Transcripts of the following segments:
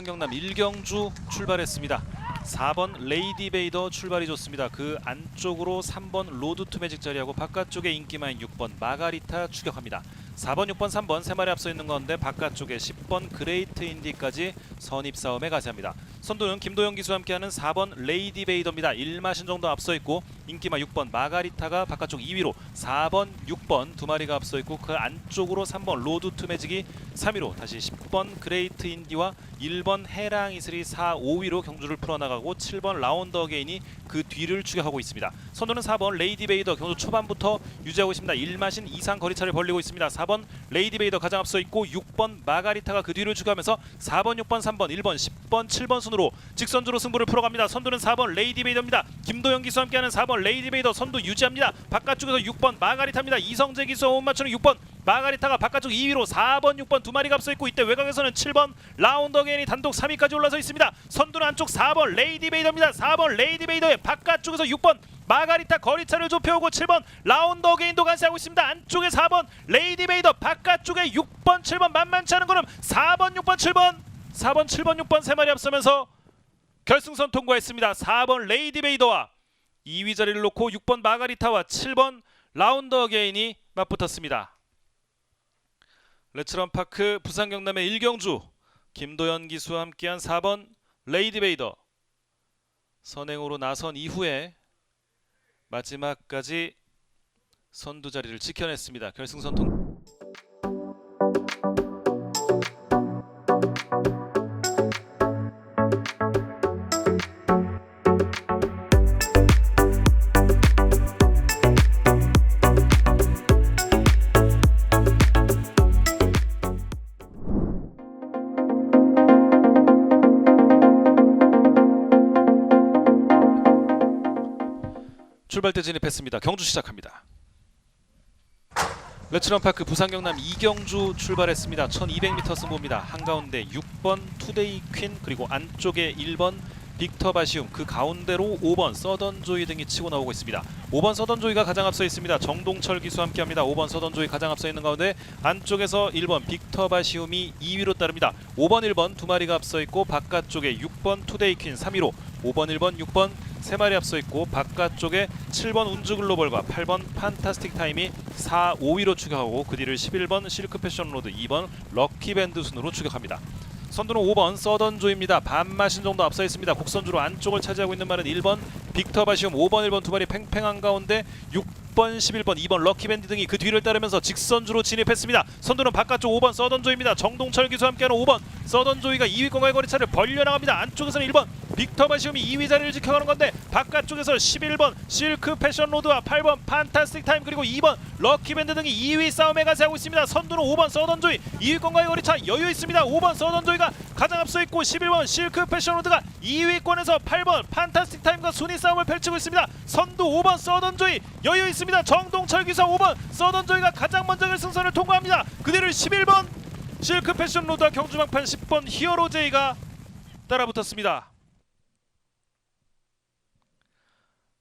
레츠런파크 부산 경남 1경주 출발했습니다. 4번 레이디 베이더 출발이 좋습니다. 그 안쪽으로 3번 로드 투 매직 자리하고 바깥쪽에 인기마인 6번 마가리타 추격합니다. 4번, 6번, 3번 세 마리 앞서 있는 가운데 바깥쪽에 10번 그레이트 인디까지 선입 싸움에 가세합니다. 선두는 김도영 기수와 함께하는 4번 레이디 베이더입니다. 1마신 정도 앞서 있고 인기마 6번 마가리타가 바깥쪽 2위로 4번, 6번 두 마리가 앞서 있고 그 안쪽으로 3번 로드 투 매직이 3위로 다시 10번 그레이트 인디와 1번 해랑 이슬이 4, 5위로 경주를 풀어나가고 7번 라운더 게인이 그 뒤를 추격하고 있습니다. 선두는 4번 레이디 베이더 경주 초반부터 유지하고 있습니다. 1마신 이상 거리차를 벌리고 있습니다. 4번 레이디 베이더 가장 앞서 있고 6번 마가리타가 그 뒤를 추격하면서 4번, 6번, 3번, 1번, 10번, 7번 순으로 직선주로 승부를 풀어갑니다. 선두는 4번 레이디 베이더입니다. 김도영 기수와 함께하는 4번 레이디 베이더 선두 유지합니다. 바깥쪽에서 6번 마가리타입니다. 이성재 기수와 못 맞추는 6번 마가리타가 바깥쪽 2위로 4번, 6번 두 마리가 앞서 있고 이때 외곽에서는 7번 라운더 게인이 단독 3위까지 올라서 있습니다. 선두는 안쪽 4번 레이디 베이더입니다. 4번 레이디 베이더의 바깥쪽에서 6번 마가리타 거리차를 좁혀오고 7번 라운더 게인도 간세하고 있습니다. 안쪽에 4번 레이디 베이더 바깥쪽에 6번 7번 만만치 않은 거는 4번 6번 7번 4번 7번 6번 세 마리 앞서면서 결승선 통과했습니다. 4번 레이디 베이더와 2위 자리를 놓고 6번 마가리타와 7번 라운더 게인이 맞붙었습니다. 레츠런 파크 부산 경남의 1경주 김도현 기수와 함께한 4번 레이디 베이더 선행으로 나선 이후에 마지막까지 선두 자리를 지켜냈습니다. 결승선 통 출발대 진입했습니다. 경주 시작합니다. 레츠런 파크 부산 경남 이경주 출발했습니다. 1200m 승부입니다. 한가운데 6번 투데이 퀸 그리고 안쪽에 1번 빅터 바시움 그 가운데로 5번 서던 조이 등이 치고 나오고 있습니다. 5번 서던 조이가 가장 앞서 있습니다. 정동철 기수와 함께합니다. 5번 서던 조이 가장 앞서 있는 가운데 안쪽에서 1번 빅터 바시움이 2위로 따릅니다. 5번 1번 두 마리가 앞서 있고 바깥쪽에 6번 투데이 퀸 3위로 5번 1번 6번 세 마리 앞서 있고 바깥쪽에 7번 운주 글로벌과 8번 판타스틱 타임이 4, 5위로 추격하고 그 뒤를 11번 실크 패션 로드, 2번 럭키 밴드 순으로 추격합니다. 선두는 5번 서던조입니다. 반마신 정도 앞서 있습니다. 곡선주로 안쪽을 차지하고 있는 말은 1번 빅터 바시움, 5번 1번 두 마리 팽팽한 가운데 6번 11번 2번 럭키밴드 등이 그 뒤를 따르면서 직선주로 진입했습니다. 선두는 바깥쪽 5번 서던조입니다. 정동철 기수와 함께하는 5번 서던조이가 2위권과의 거리차를 벌려나갑니다. 안쪽에서는 1번 빅터 바시움이 2위 자리를 지켜가는 건데 바깥쪽에서 11번 실크 패션 로드와 8번 판타스틱 타임 그리고 2번 럭키밴드 등이 2위 싸움에 가세하고 있습니다. 선두는 5번 서던조이 2위권과의 거리차 여유 있습니다. 5번 서던조이가 가장 앞서 있고 11번 실크 패션 로드가 2위권에서 8번 판타스틱 타임과 순위 싸움을 펼치고 있습니다. 선두 5번 서던조이 여유 있습니다. 정동철 기사 5번 서던조이가 가장 먼저 결승선을 통과합니다. 그 뒤를 11번 실크 패션 로드와 경주막판 10번 히어로제이가 따라붙었습니다.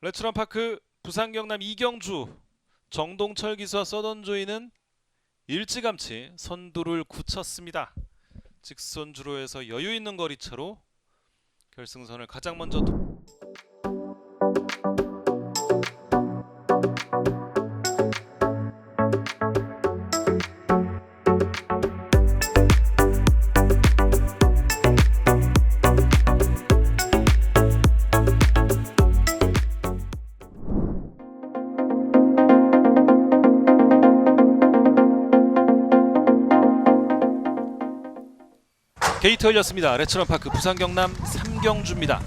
레츠런 파크 부산 경남 이경주 정동철 기수와 서던조이는 일찌감치 선두를 굳혔습니다. 직선주로 해서 여유 있는 거리차로 결승선을 가장 먼저 게이트 열렸습니다. 레츠런 파크 부산 경남 3경주입니다.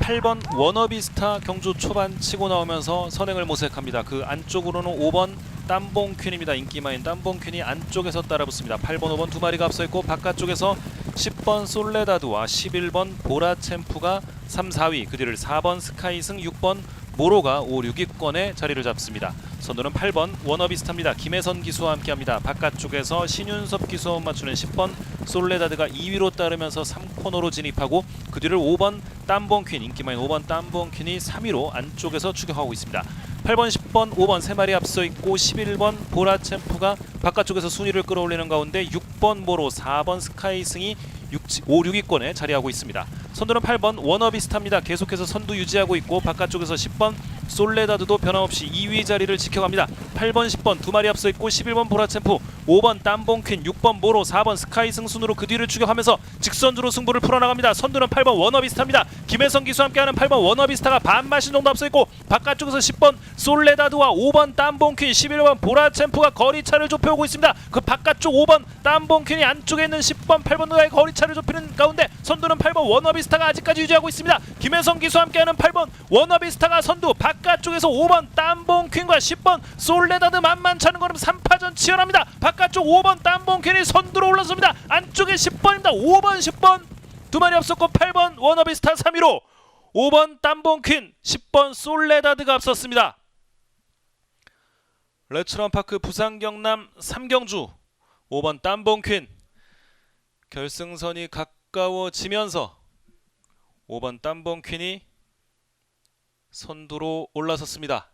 8번 워너비스타 경주 초반 치고 나오면서 선행을 모색합니다. 그 안쪽으로는 5번 땀봉 퀸입니다. 인기마인 땀봉 퀸이 안쪽에서 따라붙습니다. 8번 5번 두 마리가 앞서 있고 바깥쪽에서 10번 솔레다드와 11번 보라챔프가 3, 4위 그 뒤를 4번 스카이승 6번 모로가 5, 6위권에 자리를 잡습니다. 선두는 8번 워너비스타입니다. 김혜선 기수와 함께합니다. 바깥쪽에서 신윤섭 기수와 맞추는 10번 솔레다드가 2위로 따르면서 3코너로 진입하고 그 뒤를 5번 땀봉퀸 인기마인 5번 땀봉퀸이 3위로 안쪽에서 추격하고 있습니다. 8번, 10번, 5번 세 마리 앞서 있고 11번 보라챔프가 바깥쪽에서 순위를 끌어올리는 가운데 6번 모로, 4번 스카이승이 6, 5, 6위권에 자리하고 있습니다. 선두는 8번 워너비스타입니다. 계속해서 선두 유지하고 있고 바깥쪽에서 10번 솔레다드도 변함없이 2위 자리를 지켜갑니다. 8번, 10번 두 마리 앞서 있고 11번 보라챔프, 5번 땀봉퀸, 6번 모로, 4번 스카이 승순으로 그 뒤를 추격하면서 직선주로 승부를 풀어나갑니다. 선두는 8번 워너비스타입니다. 김혜성 기수와 함께하는 8번 워너비스타가 반마신 정도 앞서 있고 바깥쪽에서 10번 솔레다드와 5번 땀봉퀸, 11번 보라챔프가 거리차를 좁혀오고 있습니다. 그 바깥쪽 5번 땀봉퀸이 안쪽에 있는 10번, 8번과의 거리차를 좁히는 가운데 선두는 8번 워너비스타가 아직까지 유지하고 있습니다. 김혜성 기수와 함께하는 8번 워너비스타가 선두 바깥쪽에서 5번 땀봉퀸과 10번 솔레다드 만만찮은 걸음 3파전 치열합니다. 바깥쪽 5번 땀봉퀸이 선두로 올라섭니다. 안쪽에 10번입니다. 5번 10번 두 마리 앞섰고 8번 워너비스타 3위로 5번 땀봉퀸 10번 솔레다드가 앞섰습니다. 레츠런파크 부산 경남 3경주 5번 땀봉퀸 결승선이 가까워지면서 5번 땀봉퀸이 선두로 올라섰습니다.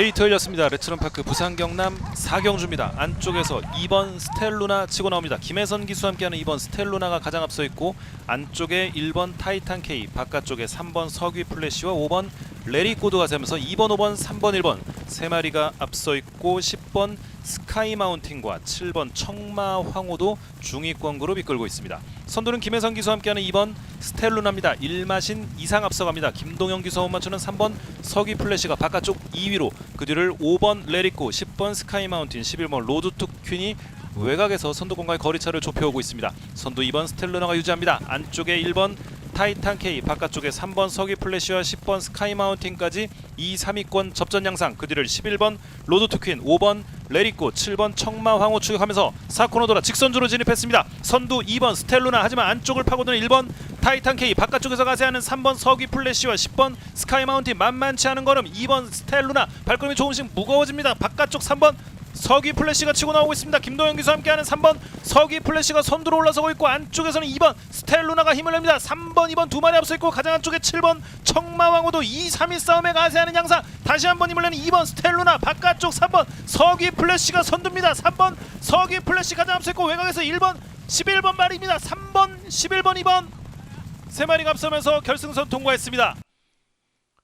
게이트 열렸습니다. 레츠런파크 부산 경남 4경주입니다. 안쪽에서 2번 스텔루나 치고 나옵니다. 김혜선 기수와 함께하는 2번 스텔루나가 가장 앞서 있고 안쪽에 1번 타이탄 K, 바깥쪽에 3번 서귀 플래시와 5번 레리 코드가 세면서 2번, 5번, 3번, 1번 세 마리가 앞서 있고 10번 스카이 마운틴과 7번 청마 황호도 중위권 그룹 이끌고 있습니다. 선두는 김혜선 기수와 함께하는 2번 스텔루나입니다. 1마신 이상 앞서갑니다. 김동영 기수와 못 맞추는 3번 서귀 플래시가 바깥쪽 2위로 그 뒤를 5번 레리코, 10번 스카이 마운틴, 11번 로드투 퀸이 외곽에서 선두권과의 거리차를 좁혀오고 있습니다. 선두 2번 스텔루나가 유지합니다. 안쪽에 1번 타이탄 K 바깥쪽에 3번 서귀 플래시와 10번 스카이 마운틴까지 2, 3위권 접전 양상 그 뒤를 11번 로드 투퀸 5번 레리코 7번 청마 황호 추격하면서 4코너 돌아 직선주로 진입했습니다. 선두 2번 스텔루나 하지만 안쪽을 파고드는 1번 타이탄 K 바깥쪽에서 가세하는 3번 서귀 플래시와 10번 스카이 마운틴 만만치 않은 걸음 2번 스텔루나 발걸음이 조금씩 무거워집니다. 바깥쪽 3번 서기 플래시가 치고 나오고 있습니다. 김도영 기수와 함께하는 3번 서기 플래시가 선두로 올라서고 있고 안쪽에서는 2번 스텔루나가 힘을 냅니다. 3번, 2번 두 마리 앞서 있고 가장 안쪽에 7번 청마왕호도 2, 3위 싸움에 가세하는 양상 다시 한번 힘을 내는 2번 스텔루나 바깥쪽 3번 서기 플래시가 선두입니다. 3번 서기 플래시 가장 앞서 있고 외곽에서 1번 11번 말입니다. 3번, 11번, 2번 세 마리가 앞서면서 결승선 통과했습니다.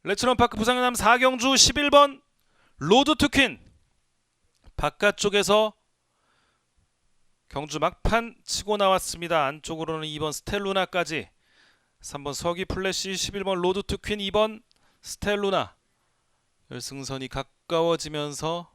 레츠런파크 부산남 4경주 11번 로드 투퀸 바깥쪽에서 경주 막판 치고 나왔습니다. 안쪽으로는 2번 스텔루나까지 3번 서기 플래시 11번 로드 투퀸 2번 스텔루나 결승선이 가까워지면서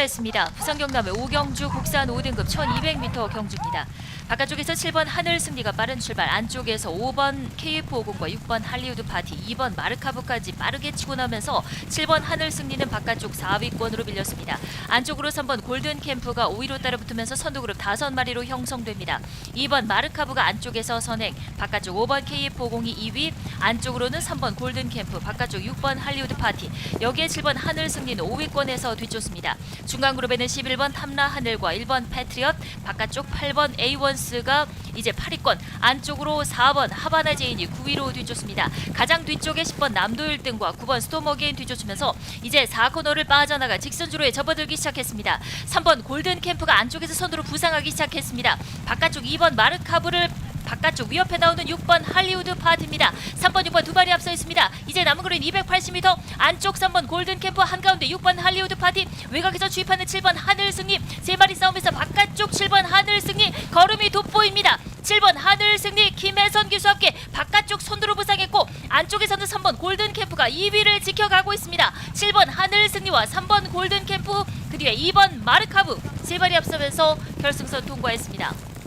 출발했습니다. 부산 경남의 오경주 국산 5등급 1200m 경주입니다. 바깥쪽에서 7번 하늘 승리가 빠른 출발, 안쪽에서 5번 KF50과 6번 할리우드 파티, 2번 마르카브까지 빠르게 치고 나면서 7번 하늘 승리는 바깥쪽 4위권으로 밀렸습니다. 안쪽으로 3번 골든 캠프가 5위로 따라붙으면서 선두 그룹 5마리로 형성됩니다. 2번 마르카브가 안쪽에서 선행, 바깥쪽 5번 KF50이 2위, 안쪽으로는 3번 골든 캠프, 바깥쪽 6번 할리우드 파티, 여기에 7번 하늘 승리는 5위권에서 뒤쫓습니다. 중간 그룹에는 11번 탐라 하늘과 1번 패트리엇, 바깥쪽 8번 A1 선수가 이제 8위권 안쪽으로 4번 하바나 제인이 9위로 뒤쫓습니다. 가장 뒤쪽에 10번 남도 1등과 9번 스톰어게인 뒤쫓으면서 이제 4코너를 빠져나가 직선주로에 접어들기 시작했습니다. 3번 골든 캠프가 안쪽에서 선두로 부상하기 시작했습니다. 바깥쪽 2번 마르카브를 바깥쪽 위협해 나오는 6번 할리우드 파티입니다. 3번, 6번 두 발이 앞서 있습니다. 이제 남은 거리는 280m 안쪽 3번 골든 캠프 한가운데 6번 할리우드 파티 외곽에서 주입하는 7번 하늘 승리 세 마리 싸움에서 바깥쪽 7번 하늘 승리 걸음이 돋보입니다. 7번 하늘 승리 김혜선 기수와 함께 바깥쪽 선두로 부상했고 안쪽에서는 3번 골든 캠프가 2위를 지켜가고 있습니다. 7번 하늘 승리와 3번 골든 캠프 그 뒤에 2번 마르카브 세 발이 앞서면서 결승선 통과했습니다.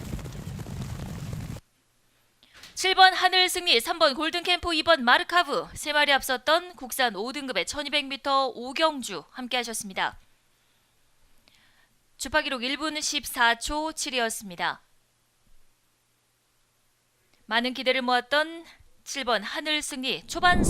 7번 하늘 승리, 3번 골든캠프, 2번 마르카브 세 마리 앞섰던 국산 5등급의 1200m 오경주 함께 하셨습니다. 주파 기록 1분 14초 7이었습니다. 많은 기대를 모았던 7번 하늘 승리 초반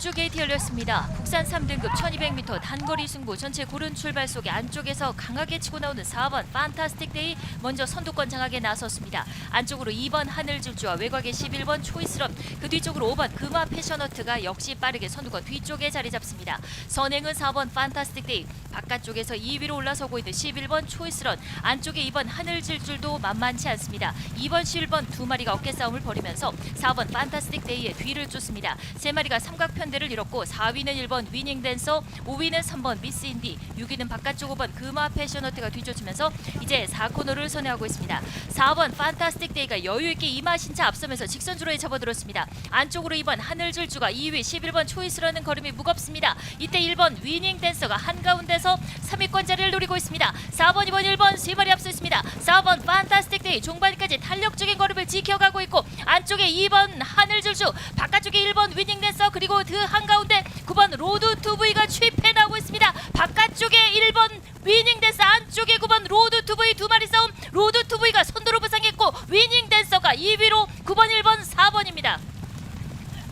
육경주 게이트 열렸습니다. 국산 3등급 1200m 단거리 승부 전체 고른 출발 속에 안쪽에서 강하게 치고 나오는 4번 판타스틱 데이 먼저 선두권 장악에 나섰습니다. 안쪽으로 2번 하늘질주와 외곽에 11번 초이스런 그 뒤쪽으로 5번 금화 패셔너트가 역시 빠르게 선두권 뒤쪽에 자리 잡습니다. 선행은 4번 판타스틱 데이 바깥쪽에서 2위로 올라서고 있는 11번 초이스런 안쪽에 2번 하늘질줄도 만만치 않습니다. 2번 11번 두 마리가 어깨 싸움을 벌이면서 4번 판타스틱 데이의 뒤를 쫓습니다. 세 마리가 삼각편 대를 이뤘고 4위는 1번 위닝 댄서, 5위는 3번 미스 인디, 6위는 바깥쪽 5번 금화 패셔너트가 뒤쫓으면서 이제 4코너를 선회하고 있습니다. 4번 판타스틱 데이가 여유 있게 이마신차 앞서면서 직선주로에 접어들었습니다. 안쪽으로 2번 하늘줄주가 2위 11번 초이스라는 걸음이 무겁습니다. 이때 1번 위닝 댄서가 한가운데서 3위권 자리를 노리고 있습니다. 4번, 2번, 1번 세 발이 앞서 있습니다. 4번 판타스틱 데이 종반까지 탄력적인 걸음을 지켜가고 있고 안쪽에 2번 하늘줄주 바깥쪽에 1번 위닝 댄서 그리고 그 한가운데 9번 로드 투브이가 취입해 나오고 있습니다. 바깥쪽에 1번 위닝 댄서 안쪽에 9번 로드 투브이 두 마리 싸움 로드 투브이가 선두로 부상했고 위닝 댄서가 2위로 9번 1번 4번입니다.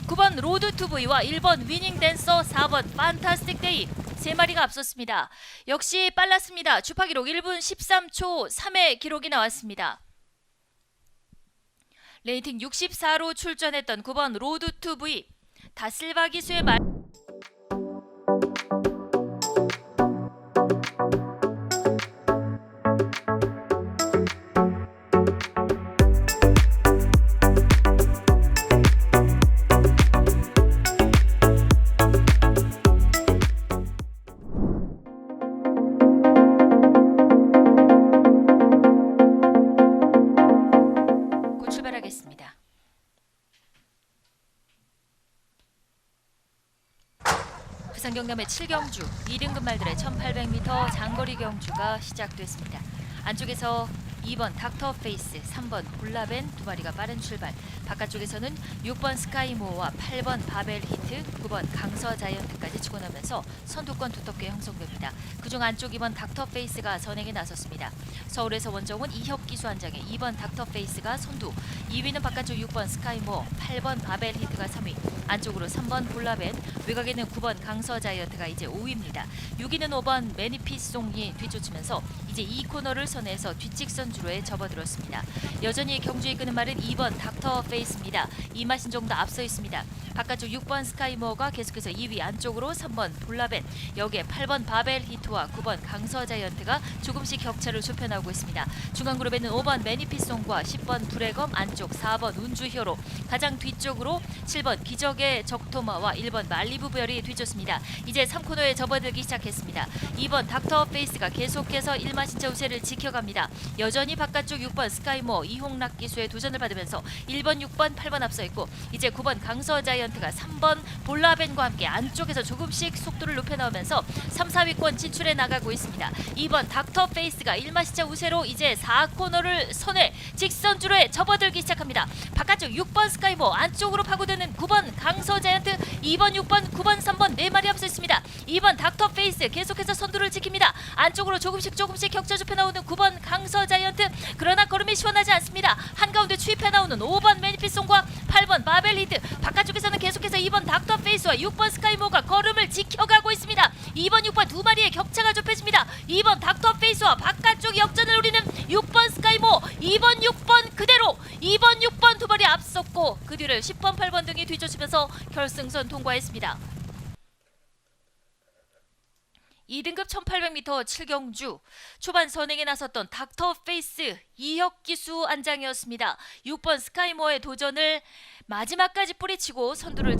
9번 로드 투브이와 1번 위닝 댄서 4번 판타스틱 데이 세 마리가 앞섰습니다. 역시 빨랐습니다. 주파 기록 1분 13초 3의 기록이 나왔습니다. 레이팅 64로 출전했던 9번 로드 투브이 다슬바 기수의 말 7경주 2등급 말들의 1800m 장거리 경주가 시작됐습니다. 안쪽에서 2번 닥터 페이스, 3번 볼라벤 두 마리가 빠른 출발. 바깥쪽에서는 6번 스카이모어와 8번 바벨 히트, 9번 강서 자이언트까지 치고 나면서 선두권 두텁게 형성됩니다. 그중 안쪽 2번 닥터 페이스가 선행에 나섰습니다. 서울에서 원정은 이혁 기수 한 장에 2번 닥터 페이스가 선두, 2위는 바깥쪽 6번 스카이모어, 8번 바벨 히트가 3위, 안쪽으로 3번 볼라벤, 외곽에는 9번 강서 자이언트가 이제 5위입니다. 6위는 5번 매니피송이 뒤쫓으면서 이제 2코너를 선해서 뒷직선 주로에 접어들었습니다. 여전히 경주에 끄는 말은 2번 닥터 페이스입니다. 이마신 정도 앞서 있습니다. 바깥쪽 6번 스카이모어가 계속해서 2위 안쪽으로 3번 볼라벤, 여기에 8번 바벨 히트와 9번 강서 자이언트가 조금씩 격차를 좁혀나오고 있습니다. 중앙 그룹에는 5번 매니피송과 10번 브레검 안쪽 4번 운주효로 가장 뒤쪽으로 7번 기적의 적토마와 1번 말리부별이 뒤쫓습니다. 이제 3코너에 접어들기 시작했습니다. 2번 닥터 페이스가 계속해서 1마 신차 우세를 지켜갑니다. 여전히 바깥쪽 6번 스카이모 이홍락 기수의 도전을 받으면서 1번, 6번, 8번 앞서 있고 이제 9번 강서 자이언트 자이언트가 3번 볼라벤과 함께 안쪽에서 조금씩 속도를 높여 나오면서 3, 4위권 진출해 나가고 있습니다. 2번 닥터 페이스가 1마시자 우세로 이제 4코너를 손에 직선주로에 접어들기 시작합니다. 바깥쪽 6번 스카이모 안쪽으로 파고드는 9번 강서 자이언트 2번 6번 9번 3번 네 마리 앞서 있습니다. 2번 닥터 페이스 계속해서 선두를 지킵니다. 안쪽으로 조금씩 조금씩 격차 좁혀 나오는 9번 강서 자이언트 그러나 걸음이 시원하지 않습니다. 한가운데 추입해 나오는 5번 매니피송과 8번 바벨 리드 바깥쪽에서는 계속해서 2번 닥터 페이스와 6번 스카이모가 걸음을 지켜가고 있습니다. 2번 6번 두 마리의 격차가 좁혀집니다. 2번 닥터 페이스와 바깥쪽 역전을 노리는 6번 스카이모 2번 6번 그대로 2번 6번 두 마리 앞섰고 그 뒤를 10번 8번 등이 뒤쫓으면서 결승선 통과했습니다. 2등급 1800m 7경주 초반 선행에 나섰던 닥터 페이스 이혁 기수 안장이었습니다. 6번 스카이모의 도전을 마지막까지 뿌리치고 선두를